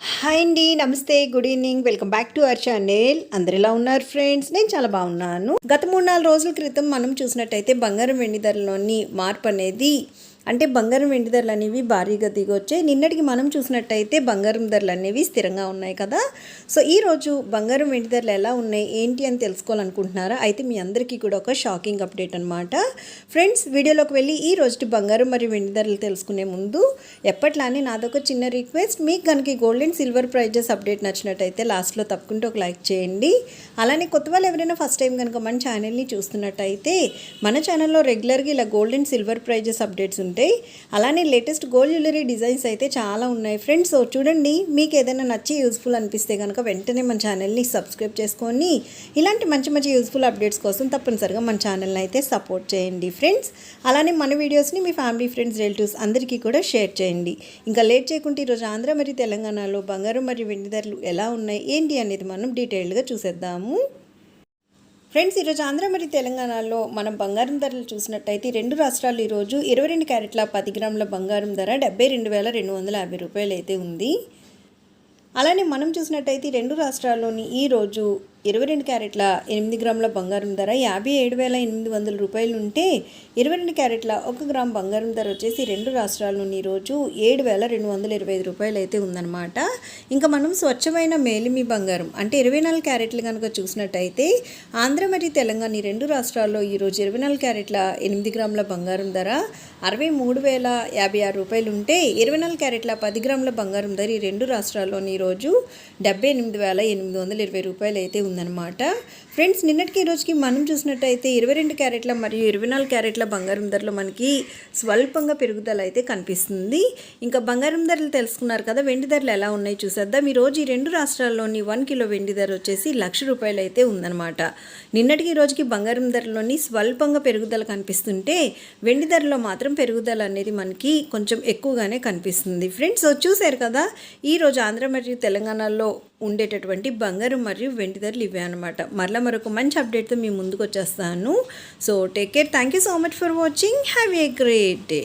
Hi అండి నమస్తే good evening. Welcome back to our channel. అందరు ఎలా ఉన్నారు ఫ్రెండ్స్? నేను చాలా బాగున్నాను. గత మూడు నాలుగు రోజుల క్రితం మనం చూసినట్టయితే బంగారం వెండి ధరలోని మార్పు అనేది అంటే బంగారం వెండి ధరలు అనేవి భారీగా దిగొచ్చాయి. నిన్నటికి మనం చూసినట్టయితే బంగారం ధరలు అనేవి స్థిరంగా ఉన్నాయి కదా. సో ఈరోజు బంగారం వెండి ధరలు ఎలా ఉన్నాయి? ఏంటి అని తెలుసుకోవాలనుకుంటున్నారా? అయితే మీ అందరికీ కూడా ఒక షాకింగ్ అప్డేట్ అనమాట ఫ్రెండ్స్ వీడియోలోకి వెళ్ళి ఈ రోజు బంగారం మరియు వెండి ధరలు తెలుసుకునే ముందు ఎప్పట్లానే నాదొక చిన్న రిక్వెస్ట్. మీకు కనుక gold and silver prices update నచ్చినట్టయితే లాస్ట్లో తప్పకుండా ఒక లైక్ చేయండి. అలానే కొత్త వాళ్ళు ఎవరైనా ఫస్ట్ టైం కనుక మన ఛానల్ని చూస్తున్నట్టయితే మన ఛానల్లో రెగ్యులర్గా ఇలా gold and silver prices updates ఉంటాయి. అలానే లేటెస్ట్ గోల్డ్ జ్యువెలరీ డిజైన్స్ అయితే చాలా ఉన్నాయి. ఫ్రెండ్స్ చూడండి మీకు ఏదైనా నచ్చి యూస్ఫుల్ అనిపిస్తే కనుక వెంటనే మన ఛానల్ని సబ్స్క్రైబ్ చేసుకొని ఇలాంటి మంచి మంచి యూస్ఫుల్ అప్డేట్స్ కోసం తప్పనిసరిగా మన ఛానల్ని అయితే సపోర్ట్ చేయండి. ఫ్రెండ్స్ అలానే మన వీడియోస్ని మీ ఫ్యామిలీ ఫ్రెండ్స్ రిలేటివ్స్ అందరికీ కూడా షేర్ చేయండి. ఇంకా లేట్ చేయకుండా ఈరోజు ఆంధ్ర మరియు తెలంగాణలో బంగారం మరియు వెండి ధరలు ఎలా ఉన్నాయి ఏంటి అనేది మనం డీటెయిల్డ్గా చూసేద్దాము. ఫ్రెండ్స్ ఈరోజు ఆంధ్ర మరియు తెలంగాణలో మనం బంగారం ధరలు చూసినట్టయితే రెండు రాష్ట్రాలు ఈరోజు ఇరవై రెండు క్యారెట్ల పది గ్రాముల బంగారం ధర డెబ్బై రెండు వేల రెండు వందల యాభై రూపాయలు అయితే ఉంది. అలానే మనం చూసినట్టయితే రెండు రాష్ట్రాల్లోని ఈరోజు ఇరవై రెండు క్యారెట్ల ఎనిమిది గ్రాముల బంగారం ధర యాభై ఏడు వేల ఎనిమిది వందల రూపాయలు ఉంటే ఇరవై రెండు క్యారెట్ల ఒక గ్రామ్ బంగారం ధర వచ్చేసి రెండు రాష్ట్రాల్లోని ఈరోజు ఏడు వేల రెండు వందల ఇరవై ఐదు రూపాయలు అయితే ఉందన్నమాట. ఇంకా మనం స్వచ్ఛమైన మేలిమి బంగారం అంటే ఇరవై నాలుగు క్యారెట్లు కనుక చూసినట్టయితే ఆంధ్ర మరియు తెలంగాణ ఈ రెండు రాష్ట్రాల్లో ఈరోజు ఇరవై నాలుగు క్యారెట్ల ఎనిమిది గ్రాముల బంగారం ధర అరవై మూడు వేల యాభై ఆరు రూపాయలు ఉంటే ఇరవై నాలుగు క్యారెట్ల పది గ్రాముల బంగారం ధర ఈ రెండు రాష్ట్రాల్లోని ఈరోజు డెబ్బై ఎనిమిది వేల ఎనిమిది వందల ఇరవై రూపాయలు అయితే ఉందన్నమాట. ఫ్రెండ్స్ నిన్నటికి రోజుకి మనం చూసినట్టయితే ఇరవై రెండు క్యారెట్ల మరియు ఇరవై నాలుగు క్యారెట్ల బంగారం ధరలు మనకి స్వల్పంగా పెరుగుదల అయితే కనిపిస్తుంది. ఇంకా బంగారం ధరలు తెలుసుకున్నారు కదా వెండి ధరలు ఎలా ఉన్నాయి చూసేద్దాం. ఈరోజు రోజు ఈ రెండు రాష్ట్రాల్లోని వన్ కిలో వెండి ధర వచ్చేసి లక్ష రూపాయలు అయితే ఉందన్నమాట. నిన్నటికి ఈ రోజుకి బంగారం ధరలోని స్వల్పంగా పెరుగుదల కనిపిస్తుంటే వెండి ధరలో మాత్రం పెరుగుదల అనేది మనకి కొంచెం ఎక్కువగానే కనిపిస్తుంది. ఫ్రెండ్స్ చూశారు కదా ఈరోజు ఆంధ్ర మరియు తెలంగాణలో ఉండేటటువంటి బంగారు మరియు వెండి ధరలు ఇవే అనమాట మరలా మరొక మంచి అప్డేట్తో మీ ముందుకు వచ్చేస్తాను. So take care thank you so much for watching have a great day